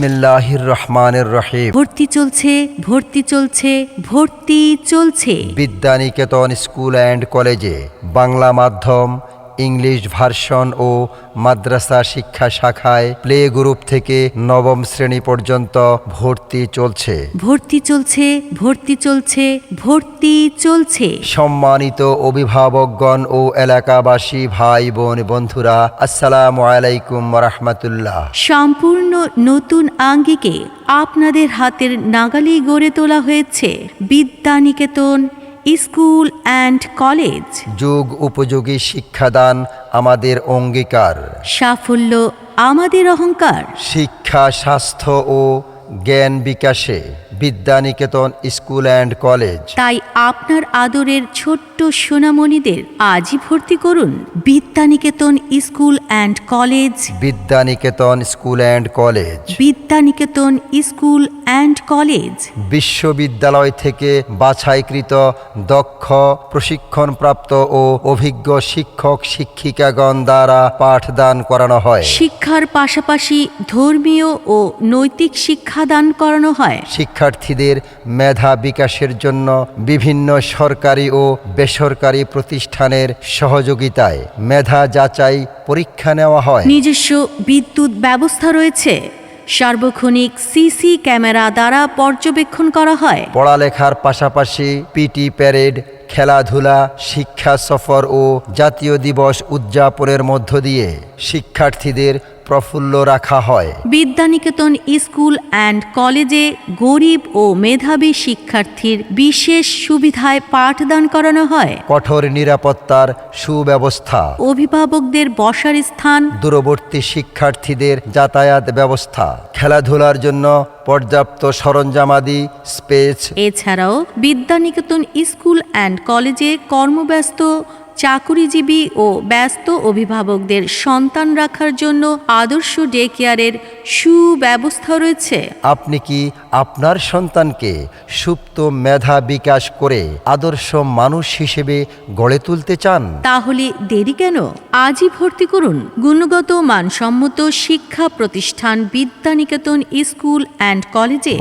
বিসমিল্লাহির রহমানের রহিম। ভর্তি চলছে ভর্তি চলছে ভর্তি চলছে। বিদ্যানিকেতন স্কুল অ্যান্ড কলেজে বাংলা মাধ্যম ইংলিশ ভার্সন ও মাদ্রাসা শিক্ষা শাখায় প্লে গ্রুপ থেকে নবম শ্রেণি পর্যন্ত ভর্তি চলছে। ভর্তি চলছে ভর্তি চলছে ভর্তি চলছে। সম্মানিত অভিভাবকগণ ও এলাকাবাসী ভাই বোন বন্ধুরা আসসালামু আলাইকুম রহমতুল্লাহ সম্পূর্ণ নতুন আঙ্গিকে আপনাদের হাতের নাগালি গড়ে তোলা হয়েছে বিদ্যানিকেতন স্কুল অ্যান্ড কলেজ। যোগ উপযোগী শিক্ষাদান আমাদের অঙ্গীকার। সাফল্য আমাদের অহংকার। শিক্ষা স্বাস্থ্য ও জ্ঞান বিকাশে বিদ্যানিকেতন স্কুল অ্যান্ড কলেজ। তাই আপনার আদরের ছোট্ট সোনামণিদের আজই ভর্তি করুন Vidyaniketan school and college. Vidyaniketan school and college. Vidyaniketan school and college. বিশ্ববিদ্যালয় থেকে বাছাইকৃত দক্ষ প্রশিক্ষণপ্রাপ্ত ও অভিজ্ঞ শিক্ষক শিক্ষিকাগণ দ্বারা পাঠদান করানো হয়। শিক্ষার পাশাপাশি ধর্মীয় ও নৈতিক শিক্ষাদান করানো হয়। শিক্ষার্থীদের মেধা বিকাশের জন্য বিভিন্ন সরকারি ও বেসরকারি প্রতিষ্ঠানের সহযোগিতায় মেধা যাচাই পরীক্ষা নেওয়া হয়। নিজস্ব বিদ্যুৎ ব্যবস্থা রয়েছে। সার্বক্ষণিক সিসি ক্যামেরা দ্বারা পর্যবেক্ষণ করা হয়। পড়ালেখার পাশাপাশি পিটি প্যারেড খেলাধুলা শিক্ষা সফর ও জাতীয় দিবস উদযাপনের মধ্য দিয়ে শিক্ষার্থীদের প্রফুল্ল রাখা হয়। বিদ্যানিকেতন স্কুল অ্যান্ড কলেজে গরিব ও মেধাবী শিক্ষার্থীর বিশেষ সুবিধায় পাঠদান করানো হয়। কঠোর নিরাপত্তার সুব্যবস্থা। অভিভাবকদের বসার স্থান। দূরবর্তী শিক্ষার্থীদের যাতায়াত ব্যবস্থা। খেলাধুলার জন্য পর্যাপ্ত সরঞ্জামাদি স্পেস। এছাড়াও বিদ্যানিকেতন স্কুল অ্যান্ড কলেজে কর্মব্যস্ত চাকুরিজীবী ও ব্যস্ত অভিভাবকদের সন্তান রাখার জন্য আদর্শ ডে কেয়ারের সুব্যবস্থা রয়েছে। আপনি কি আপনার সন্তানকে সুপ্ত মেধা বিকাশ করে আদর্শ মানুষ হিসেবে গড়ে তুলতে চান? তাহলে দেরি কেন? আজই ভর্তি করুন। গুণগত মানসম্মত শিক্ষা প্রতিষ্ঠান বিদ্যানিকেতন স্কুল অ্যান্ড কলেজে।